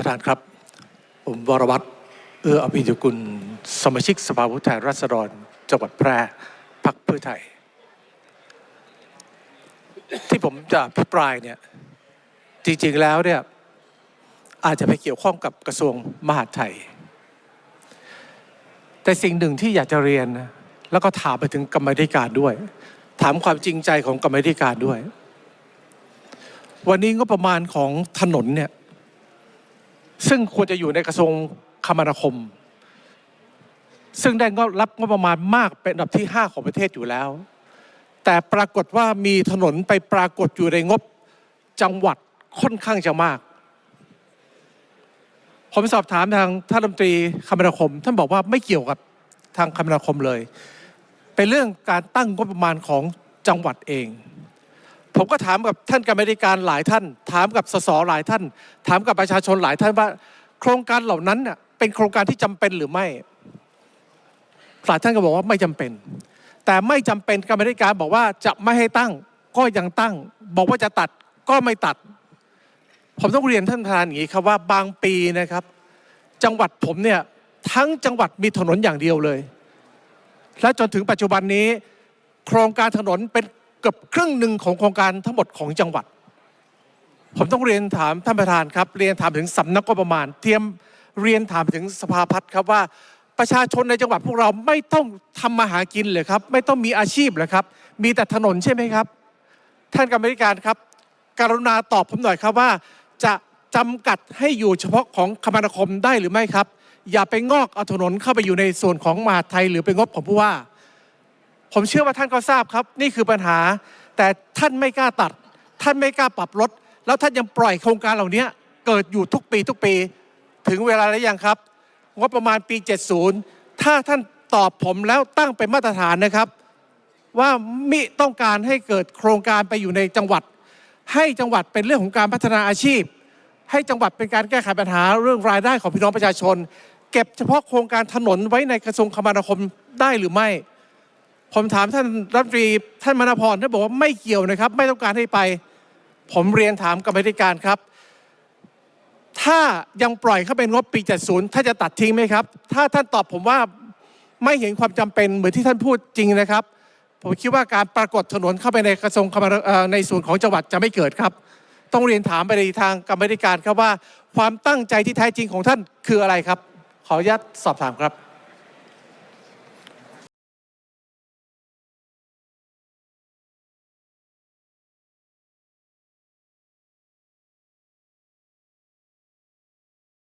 ประธานครับ ผมวรวัตรเอื้ออภิญกุล สมาชิกสภาผู้แทนราษฎร จังหวัดแพร่พรรคเพื่อไทย ที่ผมจะพิปรายเนี่ย จริงๆแล้วเนี่ยอาจจะไปเกี่ยวข้องกับกระทรวงมหาดไทย แต่สิ่งหนึ่งที่อยากจะเรียน แล้วก็ถามไปถึงกรรมธิการด้วย ถามความจริงใจของกรรมธิการด้วย วันนี้งบประมาณของถนนเนี่ย ซึ่งควรจะอยู่ในกระทรวงคมนาคม ซึ่งได้งบรับงบประมาณมากเป็นอันดับที่ 5 ของประเทศอยู่แล้ว แต่ปรากฏว่ามีถนนไปปรากฏอยู่ในงบจังหวัดค่อนข้างจะมาก ผมสอบถามทางท่านรัฐมนตรีคมนาคม ท่านบอกว่าไม่เกี่ยวกับทางคมนาคมเลย เป็นเรื่องการตั้งงบประมาณของจังหวัดเอง ผมก็ถามกับท่านกรรมธิการหลายท่าน ถามกับสสหลายท่าน ถามกับประชาชนหลายท่านว่า โครงการเหล่านั้นเป็นโครงการที่จำเป็นหรือไม่หลายท่านก็บอกว่าไม่จำเป็น แต่ไม่จำเป็นกรรมธิการบอกว่าจะไม่ให้ตั้งก็ยังตั้ง บอกว่าจะตัดก็ไม่ตัด ผมต้องเรียนท่านประธานอย่างนี้ครับว่าบางปีนะครับ จังหวัดผมเนี่ยทั้งจังหวัดมีถนนอย่างเดียวเลย และจนถึงปัจจุบันนี้ โครงการถนนเป็น เกือบครึ่งหนึ่งของโครงการทั้งหมดของจังหวัด ผมต้องเรียนถามท่านประธานครับ เรียนถามถึงสำนักงบประมาณ เตรียมเรียนถามถึงสภาพัฒน์ครับว่าประชาชนในจังหวัดพวกเราไม่ต้องทำมาหากินเลยครับ ไม่ต้องมีอาชีพเลยครับ มีแต่ถนนใช่ไหมครับ ท่านกรรมธิการครับ กรุณาตอบผมหน่อยครับว่าจะจำกัดให้อยู่เฉพาะของคมนาคมได้หรือไม่ครับ อย่าไปงอกเอาถนนเข้าไปอยู่ในส่วนของมหาดไทยหรือเป็นงบของผู้ว่า ผมเชื่อว่าท่านก็ทราบครับ นี่คือปัญหา แต่ท่านไม่กล้าตัด ท่านไม่กล้าปรับลด แล้วท่านยังปล่อยโครงการเหล่านี้เกิดอยู่ทุกปีทุกปี ถึงเวลาแล้วยังครับงบประมาณปี 70 ถ้าท่านตอบผมแล้วตั้งเป็นมาตรฐานนะครับ ว่ามิต้องการให้เกิดโครงการไปอยู่ในจังหวัด ให้จังหวัดเป็นเรื่องของการพัฒนาอาชีพ ให้จังหวัดเป็นการแก้ไขปัญหาเรื่องรายได้ของพี่น้องประชาชน เก็บเฉพาะโครงการถนนไว้ในกระทรวงคมนาคมได้หรือไม่ ผมถามท่านรัฐมนตรีท่านมณพรท่านบอกว่าไม่เกี่ยวนะครับ ไม่ต้องการให้ไป ผมเรียนถามกรรมธิการครับ ถ้ายังปล่อยเข้าเป็นงบปี 70ถ้านจะตัดทิ้งไหมครับ ถ้าท่านตอบผมว่าไม่เห็นความจำเป็นเหมือนที่ท่านพูดจริงนะครับ ผมคิดว่าการปรากฏถนนเข้าไปในกระทรวงในส่วนของจังหวัดจะไม่เกิดครับ ต้องเรียนถามไปในทางกรรมธิการครับว่า ความตั้งใจที่แท้จริงของท่านคืออะไรครับ ขออนุญาตสอบถามครับ